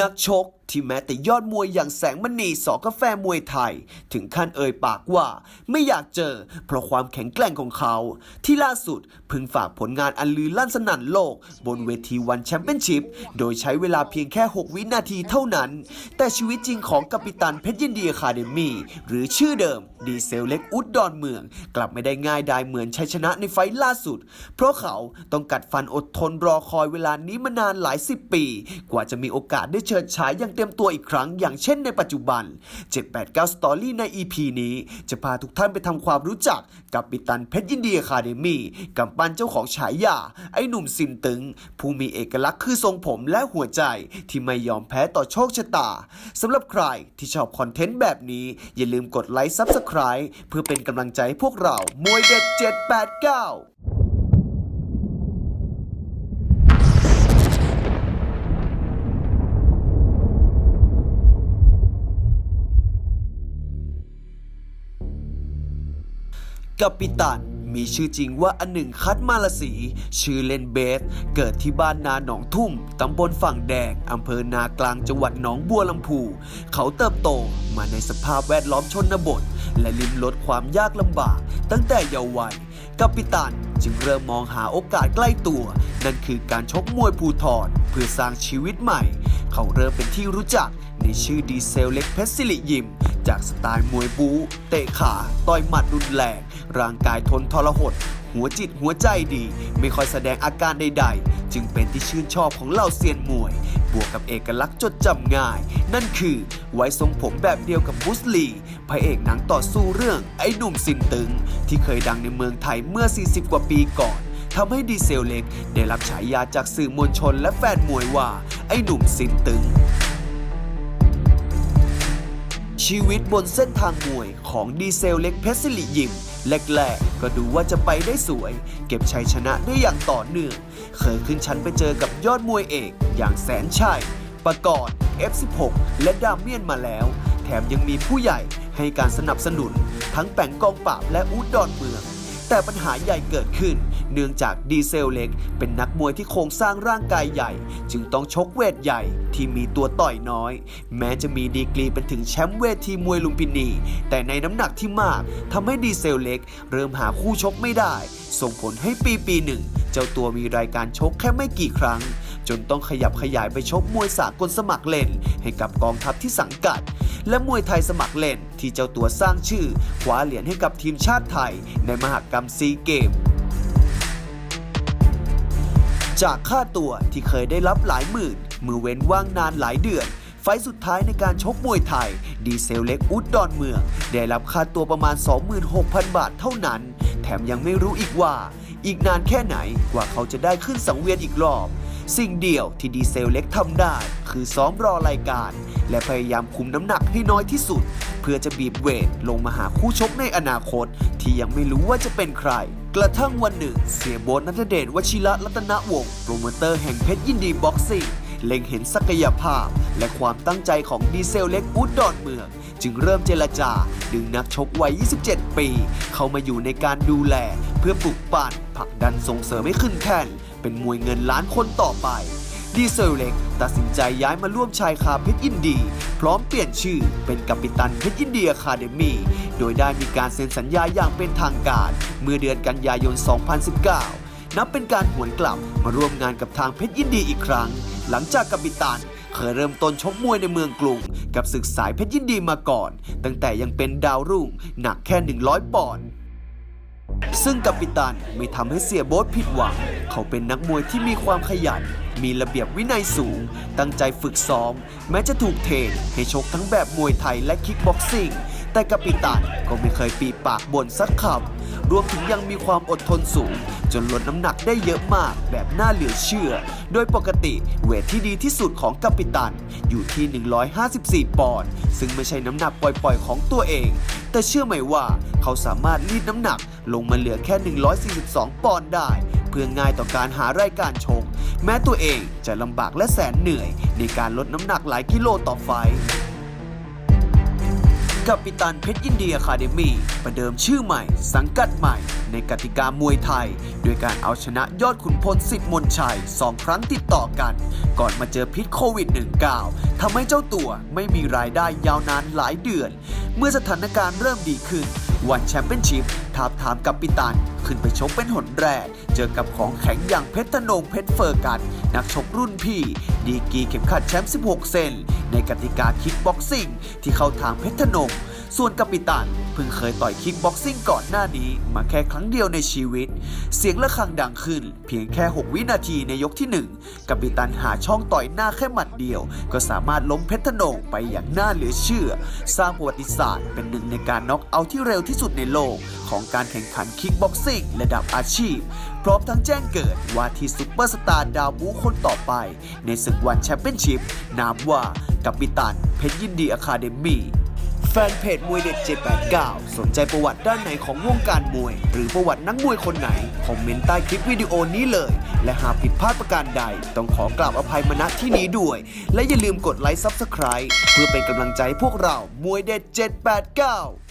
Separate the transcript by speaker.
Speaker 1: นักชก ที่แม้แต่ยอดมวยอย่างแสงมณีสอกาแฟมวยไทย ถึงขั้นเอ่ยปากว่าไม่อยากเจอ เพราะความแข็งแกร่งของเขา ที่ล่าสุดเพิ่งฝากผลงานอันลือลั่นสนั่นโลก บนเวทีวันแชมเปี้ยนชิพ โดยใช้เวลาเพียงแค่ 6 วินาทีเท่านั้น แต่ชีวิตจริงของกัปตันเพชรยินดีคาเดมี่หรือชื่อเดิม ดีเซลเล็กอุดดอนเมือง กลับไม่ได้ง่ายดายเหมือนชัยชนะในไฟล์ล่าสุด เพราะเขาต้องกัดฟันอดทนรอคอยเวลานี้มานานหลายสิบปี กว่าจะมีโอกาสได้เชิดฉายอย่างเต็มตัวอีกครั้ง อย่างเช่นในปัจจุบัน 789สตอรี่ใน EP นี้ จะพาทุกท่านไปทำความรู้จักกับปิตันเพชรยินดีอะคาเดมี่กำปั้นเจ้าของฉายา ไอ้หนุ่มสินตึง ผู้มีเอกลักษณ์คือทรงผมและหัวใจที่ไม่ยอมแพ้ต่อโชคชะตาสำหรับใครที่ชอบคอนเทนต์แบบนี้ อย่าลืมกดไลค์ซับสไคร b e เพื่อเป็นกำลังใจให้พวกเรามวยเด็ด 789 กัปปิตันมีชื่อจริงว่าอันหนึ่งคัดมาลสี ชื่อเล่นเบส เกิดที่บ้านนาหนองทุ่ม ตำบลฝั่งแดง อำเภอนากลางจังหวัดหนองบัวลำพู เขาเติบโตมาในสภาพแวดล้อมชนบท และลิ้มรสความยากลำบาก ตั้งแต่เยาว์วัยกัปปิตัน จึงเริ่มมองหาโอกาสใกล้ตัว นั่นคือการชกมวยภูทรเพื่อสร้างชีวิตใหม่ เขาเริ่มเป็นที่รู้จักในชื่อดีเซลเล็กเพชรสิริยิม จากสไตล์มวยบูเตะขา ต่อยหมัดรุนแรงร่างกายทนทรหด หัวจิตหัวใจดี ไม่ค่อยแสดงอาการใดๆ จึงเป็นที่ชื่นชอบของเหล่าเซียนมวย วกกับเอกลักษณ์จดจำง่าย นั่นคือ ไว้ทรงผมแบบเดียวกับบุสลีพระเอกหนังต่อสู้เรื่องไอ้หนุ่มสินตึง ที่เคยดังในเมืองไทยเมื่อ 40 กว่าปีก่อนทำให้ดีเซลเล็ก ได้รับฉายาจากสื่อมวลชนและแฟนมวยว่า ไอ้หนุ่มสินตึง ชีวิตบนเส้นทางมวยของดีเซลเล็กเพชรสิริยิมแรกๆ ก็ดูว่าจะไปได้สวย เก็บชัยชนะได้อย่างต่อเนื่อง เคยขึ้นชั้นไปเจอกับยอดมวยเอกอย่างแสนชัยประกอบ F16 และดามเมียนมาแล้ว แถมยังมีผู้ใหญ่ให้การสนับสนุน ทั้งแป่งกองปราบและอูดดอนเมือง แต่ปัญหาใหญ่เกิดขึ้น เนื่องจากดีเซลเล็ก เป็นนักมวยที่โครงสร้างร่างกายใหญ่ จึงต้องชกเวทใหญ่ที่มีตัวต่อยน้อย แม้จะมีดีกรีเป็นถึงแชมป์เวทีมวยลุมพินี แต่ในน้ำหนักที่มากทำให้ดีเซลเล็ก เริ่มหาคู่ชกไม่ได้ ส่งผลให้ปีปีหนึ่ง เจ้าตัวมีรายการชกแค่ไม่กี่ครั้ง จนต้องขยับขยายไปชกมวยสากลสมัครเล่น ให้กับกองทัพที่สังกัด และมวยไทยสมัครเล่นที่เจ้าตัวสร้างชื่อคว้าเหรียญให้กับทีมชาติไทย ในมหกรรมซีเกม จากค่าตัวที่เคยได้รับหลายหมื่นมือเว้นว่างนานหลายเดือน ไฟสุดท้ายในการชกมวยไทย ดีเซลเล็กอุดดอนเมือง ได้รับค่าตัวประมาณ 26,000 บาทเท่านั้น แถมยังไม่รู้อีกว่า อีกนานแค่ไหนกว่าเขาจะได้ขึ้นสังเวียนอีกรอบ สิ่งเดียวที่ดีเซลเล็กทำได้ คือซ้อมรอรายการ และพยายามคุมน้ำหนักให้น้อยที่สุด เพื่อจะบีบเวทลงมาหาคู่ชกในอนาคต ที่ยังไม่รู้ว่าจะเป็นใคร กระทั่งวันหนึ่ง เสียโบนนัทเดชวชิระรัตนวงศ์โปรโมเตอร์แห่งเพชรยินดีบ็อกซิ่งเล็งเห็นศักยภาพ และความตั้งใจของดีเซลเล็กอุดดอนเมือง จึงเริ่มเจรจา ดึงนักชกวัย 27 ปี เข้ามาอยู่ในการดูแล เพื่อปลุกปั่นผลักดันส่งเสริมให้ขึ้นแท่นเป็นมวยเงินล้านคนต่อไป ดีเซลเล็กตัดสินใจย้ายมาร่วมชายคาเพชรยินดี พร้อมเปลี่ยนชื่อเป็นกัปตันเพชรยินดีอะคาเดมีโดยได้มีการเซ็นสัญญาอย่างเป็นทางการ เมื่อเดือนกันยายน 2019 นับเป็นการหวนกลับมาร่วมงานกับทางเพชรยินดีอีกครั้ง หลังจากกัปตันเคยเริ่มต้นชกมวยในเมืองกรุง กับศึกสายเพชรยินดีมาก่อน ตั้งแต่ยังเป็นดาวรุ่งหนักแค่ 100 ปอนด์ ซึ่งกัปตันไม่ทำให้เสียโบ๊ทผิดหวัง เขาเป็นนักมวยที่มีความขยัน มีระเบียบวินัยสูง ตั้งใจฝึกซ้อม แม้จะถูกเทรนให้ชกทั้งแบบมวยไทยและคิกบ็อกซิ่ง แต่กัปตันก็ไม่เคยปีปากบ่นสักคำรวมถึงยังมีความอดทนสูง จนลดน้ำหนักได้เยอะมากแบบน่าเหลือเชื่อ โดยปกติเวทที่ดีที่สุดของกัปตันอยู่ที่ 154 ปอนด์ซึ่งไม่ใช่น้ำหนักปล่อยๆ ของตัวเอง แต่เชื่อไหมว่าเขาสามารถรีดน้ำหนัก ลงมาเหลือแค่ 142 ปอนด์ได้ เพื่อง่ายต่อการหารายการชกแม้ตัวเองจะลำบากและแสนเหนื่อย ในการลดน้ำหนักหลายกิโลต่อไฟกับปิตันเพชรยินดีอะคาเดมี่ประเดิมชื่อใหม่ สังกัดใหม่ ในกติกามวยไทย โดยการเอาชนะยอดขุนพลสิทธิ์มนชัย2ครั้งติดต่อกัน ก่อนมาเจอพิษโควิด -19 ทำให้เจ้าตัวไม่มีรายได้ยาวนานหลายเดือน เมื่อสถานการณ์เริ่มดีขึ้น วันแชมเปี้ยนชิพทาบทามกับปิตัน ขึ้นไปชกเป็นหนแรก เจอกับของแข็งอย่างเพชรธนงเพชรเฟอร์กัน นักชกรุ่นพี่ ดีกีเข็มขัดแชมป์ 16 เซนในกติกาคิกบ็อกซิ่งที่เข้าทางเพชรธนง ส่วนกัปตันเพิ่งเคยต่อยคิกบ็อกซิ่งก่อนหน้านี้มาแค่ครั้งเดียวในชีวิต เสียงระฆังดังขึ้น เพียงแค่ 6 วินาทีในยกที่ 1กัปตันหาช่องต่อยหน้าแค่หมัดเดียว ก็สามารถล้มเพชรธนงไปอย่างน่าเหลือเชื่อ สร้างประวัติศาสตร์เป็นหนึ่งในการน็อกเอาที่เร็วที่สุดในโลก ของการแข่งขันคิกบ็อกซิ่งระดับอาชีพ พร้อมทั้งแจ้งเกิดว่าที่ซุปเปอร์สตาร์ดาวบูคนต่อไป ในศึกวันแชมเปี้ยนชิพนามว่ากัปตันเพชรยินดีอะคาเดมี่ ฟนเพจมวยเด็ด 789 สนใจประวัติด้านไหนของวงการมวย หรือประวัตินักมวยคนไหน คอมเมนต์ใต้คลิปวิดีโอนี้เลย และหากผิดพลาดประการใด ต้องขอกราบอภัยมาณที่นี้ด้วย และอย่าลืมกดไลค์ซับสไคร b e เพื่อเป็นกำลังใจให้พวกเรามวยเด็ด 789